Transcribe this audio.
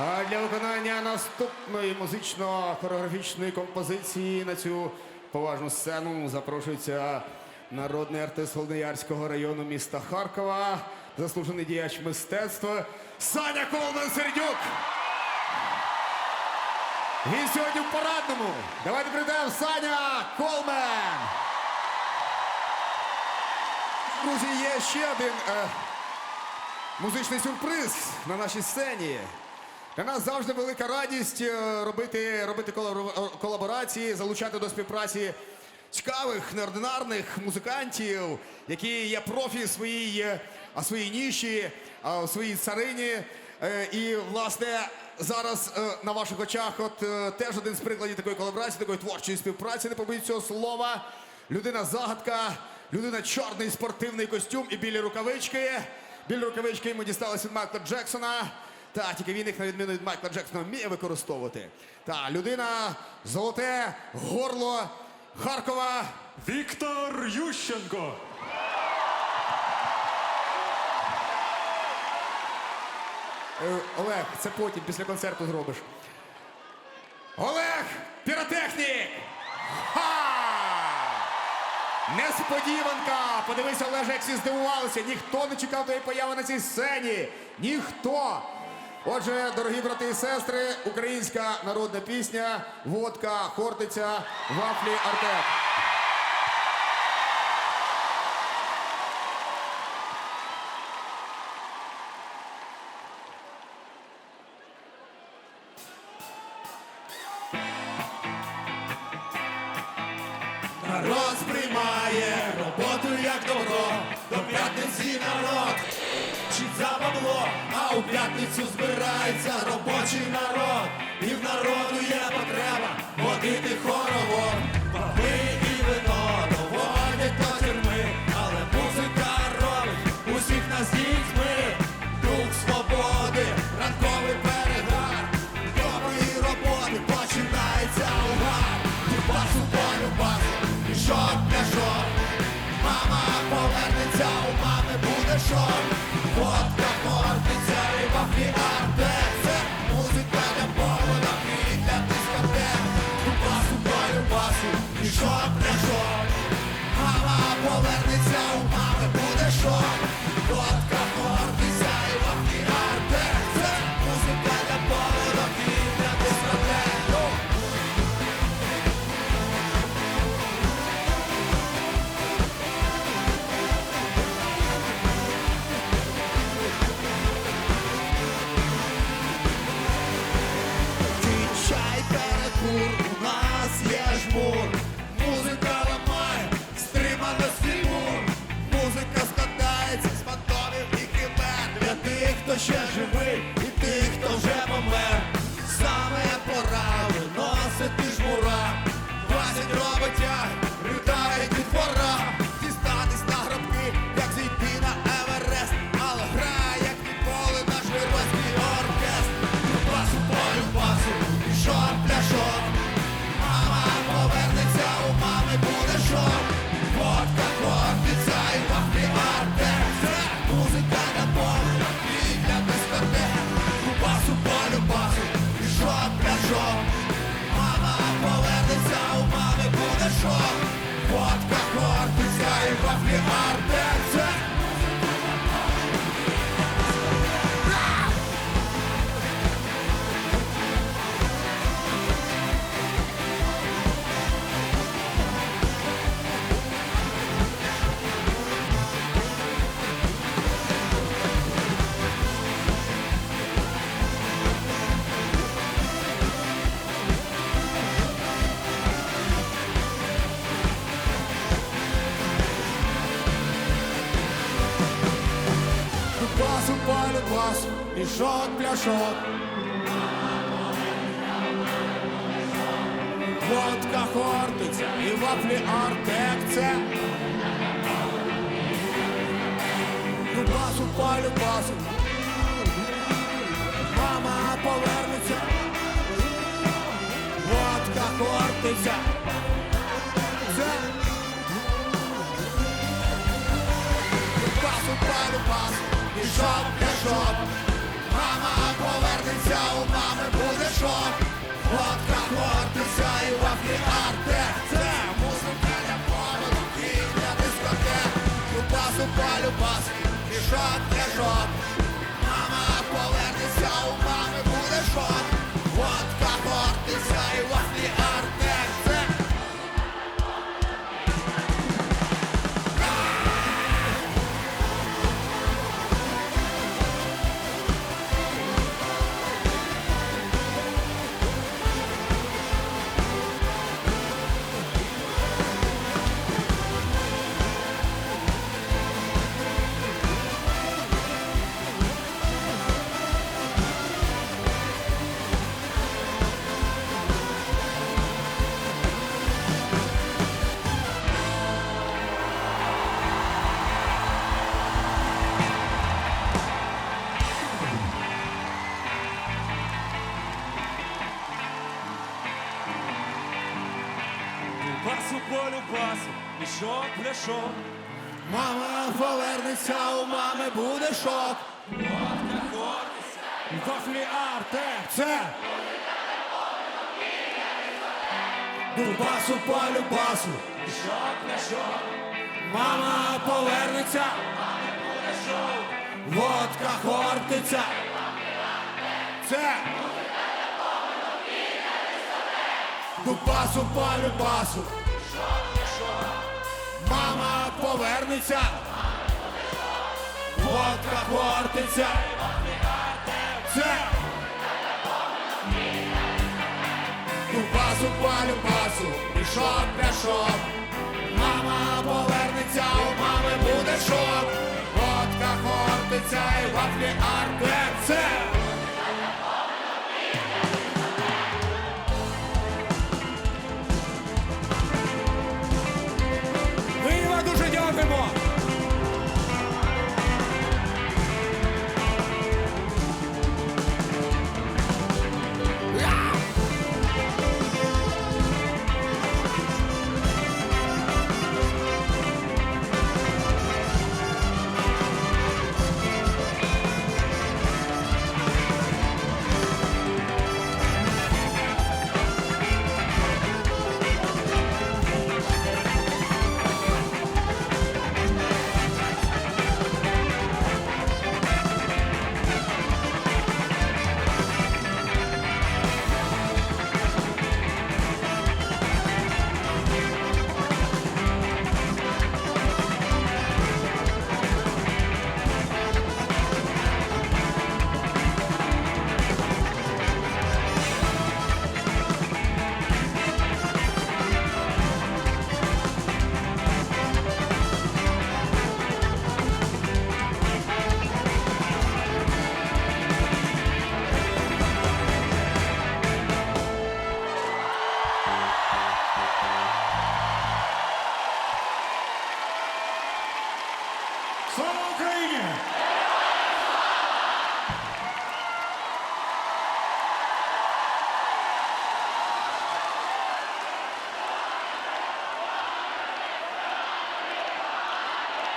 А для виконання наступної музично-хореографічної композиції на цю поважну сцену запрошується народний артист Холодноярського району міста Харкова, заслужений діяч мистецтва Саня Колмен Сердюк. Він сьогодні в парадному. Давайте привітаємо Саня Колмен. Друзі, є ще один е, музичний сюрприз на нашій сцені. Для нас завжди велика радість е, робити, робити колаборації, залучати до співпраці цікавих, неординарних музикантів, які є профі своїй, е, своїй ніші, своїй царині. Е, І, власне, зараз на ваших очах от теж один з прикладів такої колаборації, такої творчої співпраці, не побоюсь цього слова. Людина загадка, людина чорний спортивний костюм і білі рукавички. Білі рукавички йому дісталися від Майкла Джексона. Та тільки він їх, на відміну від Майкла Джексона, вміє використовувати. Та людина золоте горло Харкова. Віктор Ющенко. Е, Олег, це потім після концерту зробиш. Олег Піротехнік! Ха! Несподіванка! Подивися, Олеже, як всі здивувалися. Ніхто не чекав твоєї появи на цій сцені. Ніхто. Отже, дорогі брати і сестри, українська народна пісня, водка, хортиця, вафлі, артек. Народ сприймає роботу як добро, до п'ятниці народ за бабло, а у п'ятницю збирається робочий народ, і в народу є потреба водити хоровод. Баби і вино доводять але музика робить усіх нас дітьми. Дух свободи, ранковий перегар, доброї роботи починається угар. Басу полю басу, і шок для шок. Мама повернеться, у мами буде шок. Водка портиться і вафлі басу, і шок пляшок. Водка хортиця і вафлі артек це. Ну басу полю басу. Мама повернеться. Водка хортиця. Це. Басу полю басу. І шок. Водка, хортиця і вафлі артек. Це музика для і для дискотек. Любасу по любасу, і шок для. Мама повернеться, у мами буде шок. Водка, хортиця і вафлі Басу полю басу, мішок пляшок. Мама повернеться, у мами буде шок. Кофлі арте, це. Дубасу по любасу. Мама повернеться. мами буде шок. Водка хортиця. Це. Дубасу по любасу. Мама повернеться. Водка хортиця. Це. Купасу палю пасу, мішок пляшок. Мама повернеться, у мами буде шок. Водка хортиця і вафлі артек. 손을 들고 Falcon!